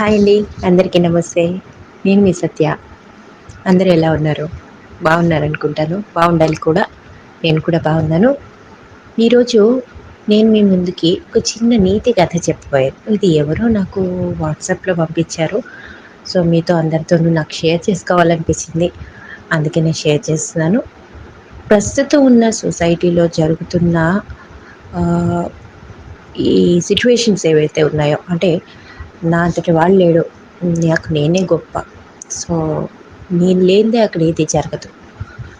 Hi అండి. అందరికీ నమస్తే. నేను మీ సత్య. అందరూ ఎలా ఉన్నారు? బాగున్నారు అనుకుంటాను. బాగుండాలి కూడా. నేను కూడా బాగున్నాను. ఈరోజు నేను మీ ముందుకి ఒక చిన్న నీతి కథ చెప్పబోయాను ఇది ఎవరో నాకు వాట్సాప్లో పంపించారు. సో మీతో అందరితోనూ నాకు షేర్ చేసుకోవాలనిపించింది. అందుకే నేను షేర్ చేస్తున్నాను. ప్రస్తుతం ఉన్న సొసైటీలో జరుగుతున్న ఈ సిచ్యువేషన్స్ ఏవైతే ఉన్నాయో అంటే నా అంతటి వాళ్ళు లేడు. నాకు నేనే గొప్ప. సో నేను లేనిదే అక్కడ ఏది జరగదు.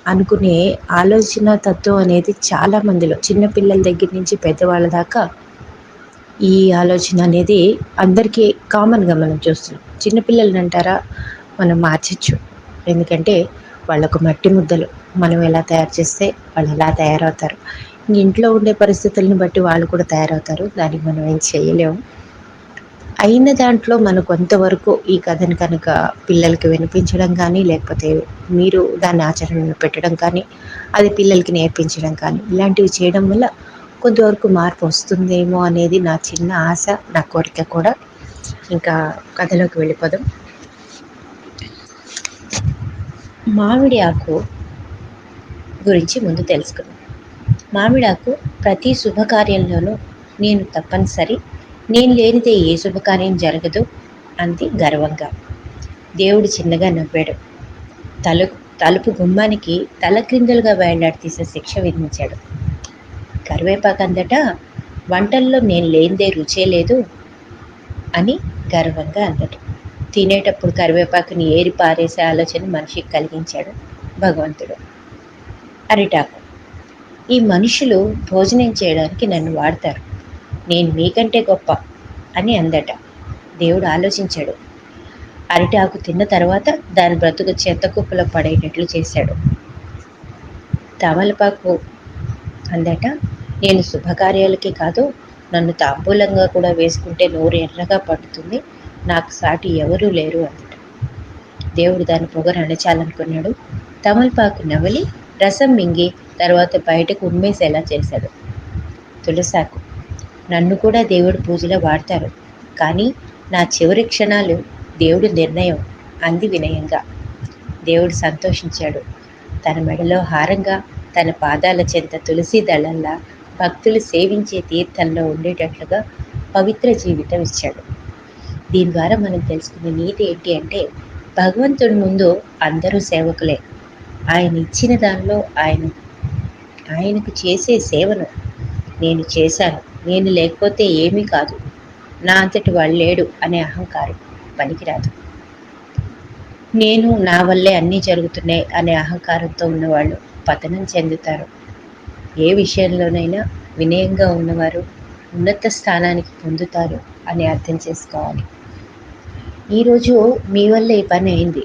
అనుకునే ఆలోచన తత్వం అనేది చాలా మందిలో చిన్నపిల్లల దగ్గర నుంచి పెద్దవాళ్ళ దాకా ఈ ఆలోచన అనేది అందరికీ కామన్గా మనం చూస్తున్నాం. చిన్నపిల్లలు అంటారా? మనం మార్చచ్చు. ఎందుకంటే వాళ్ళకు మట్టి ముద్దలు. మనం ఎలా తయారు చేస్తే వాళ్ళు ఎలా తయారవుతారు. ఇంట్లో ఉండే పరిస్థితులను బట్టి వాళ్ళు కూడా తయారవుతారు. దానికి మనం ఏం చేయలేము. అయిన దాంట్లో మనకు కొంతవరకు ఈ కథను కనుక పిల్లలకి వినిపించడం కానీ లేకపోతే మీరు దాన్ని ఆచరణలో పెట్టడం కానీ అది పిల్లలకి నేర్పించడం కానీ ఇలాంటివి చేయడం వల్ల కొంతవరకు మార్పు వస్తుందేమో అనేది నా చిన్న ఆశ నా కోరిక కూడా. ఇంకా కథలోకి వెళ్ళిపోదాం. మామిడి ఆకు గురించి ముందు తెలుసుకుందాం. మామిడాకు ప్రతి శుభకార్యంలోనూ నేను తప్పనిసరి. నేను లేనిదే ఏ శుభకార్యం జరగదు అంది గర్వంగా. దేవుడు చిన్నగా నవ్వాడు. తలు తలుపు గుమ్మానికి తల క్రిందలుగా తీసే శిక్ష విధించాడు. కరివేపాకు అందట వంటల్లో నేను లేనిదే రుచే లేదు అని గర్వంగా అందట తినేటప్పుడు కరివేపాకుని ఏరి పారేసే ఆలోచన మనిషికి కలిగించాడు భగవంతుడు. అరిటాకు ఈ మనుషులు భోజనం చేయడానికి నన్ను వాడతారు. నేను మీకంటే గొప్ప అని అందట. దేవుడు ఆలోచించాడు. అరటి ఆకు తిన్న తర్వాత దాని బ్రతుకు చెత్త కుప్పలో పడేటట్లు చేశాడు. తమలపాకు అందట నేను శుభకార్యాలకే కాదు నన్ను తాంబూలంగా కూడా వేసుకుంటే నోరు ఎర్రగా పడుతుంది నాకు సాటి ఎవరూ లేరు అందట దేవుడు దాని పొగ రణచాలనుకున్నాడు. తమలపాకు నవలి రసం మింగి తర్వాత బయటకు ఉమ్మేసేలా చేశాడు. తులసాకు నన్ను కూడా దేవుడు పూజలో వాడతారు. కానీ నా చివరి క్షణాలు దేవుడి నిర్ణయం అంది వినయంగా. దేవుడు సంతోషించాడు. తన మెడలో హారంగా తన పాదాల చెంత తులసి దళంలా భక్తులు సేవించే తీర్థంలో ఉండేటట్లుగా పవిత్ర జీవితం ఇచ్చాడు. దీని ద్వారా మనం తెలుసుకునే నీతి ఏంటి అంటే భగవంతుడి ముందు అందరూ సేవకులే. ఆయన ఇచ్చిన దానిలో ఆయన ఆయనకు చేసే సేవను నేను చేశాను. నేను లేకపోతే ఏమీ కాదు. నా అంతటి వాళ్ళు లేడు అనే అహంకారం పనికిరాదు. నేను నా వల్లే అన్నీ జరుగుతున్నాయి అనే అహంకారంతో ఉన్నవాళ్ళు పతనం చెందుతారు. ఏ విషయంలోనైనా వినయంగా ఉన్నవారు ఉన్నత స్థానానికి పొందుతారు అని అర్థం చేసుకోవాలి. ఈరోజు మీ వల్ల ఈ పని అయింది.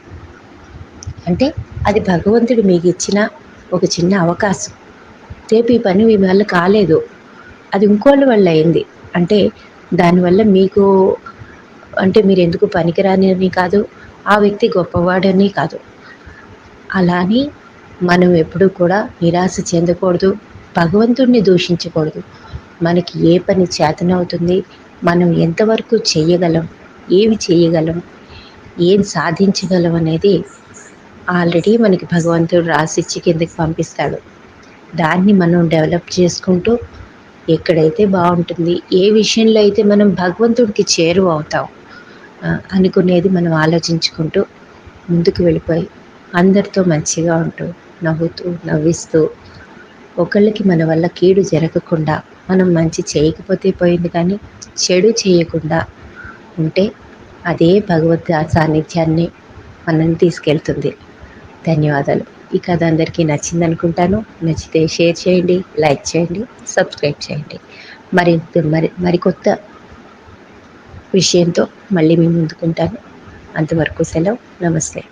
అంటే అది భగవంతుడు మీకు ఇచ్చిన ఒక చిన్న అవకాశం. రేపు ఈ పని మీ వల్ల కాలేదు. అది ఇంకోళ్ళ వల్ల అయింది. అంటే దానివల్ల మీకు అంటే మీరు ఎందుకు పనికిరాని కాదు ఆ వ్యక్తి గొప్పవాడని కాదు. అలాని మనం ఎప్పుడూ కూడా నిరాశ చెందకూడదు భగవంతుడిని దూషించకూడదు. మనకి ఏ పని చేతనవుతుంది మనం ఎంతవరకు చేయగలం ఏమి చేయగలం ఏం సాధించగలం అనేది ఆల్రెడీ మనకి భగవంతుడు రాసిచ్చి కిందకి పంపిస్తాడు. దాన్ని మనం డెవలప్ చేసుకుంటూ ఎక్కడైతే బాగుంటుంది ఏ విషయంలో అయితే మనం భగవంతుడికి చేరువ అవుతాం అనుకునేది మనం ఆలోచించుకుంటూ ముందుకు వెళ్ళిపోయి అందరితో మంచిగా ఉంటూ నవ్వుతూ నవ్విస్తూ ఒకళ్ళకి మన వల్ల కీడు జరగకుండా మనం మంచి చేయకపోతే పోయింది కానీ చెడు చేయకుండా ఉంటే అదే భగవద్ సాన్నిధ్యాన్ని మనం తీసుకెళ్తుంది. ధన్యవాదాలు. ఈ కథ అందరికీ నచ్చింది అనుకుంటాను నచ్చితే షేర్ చేయండి లైక్ చేయండి సబ్స్క్రైబ్ చేయండి. మరి మరి మరికొత్త విషయంతో మళ్ళీ మీ ముందుకుంటాను. అంతవరకు సెలవు. నమస్తే.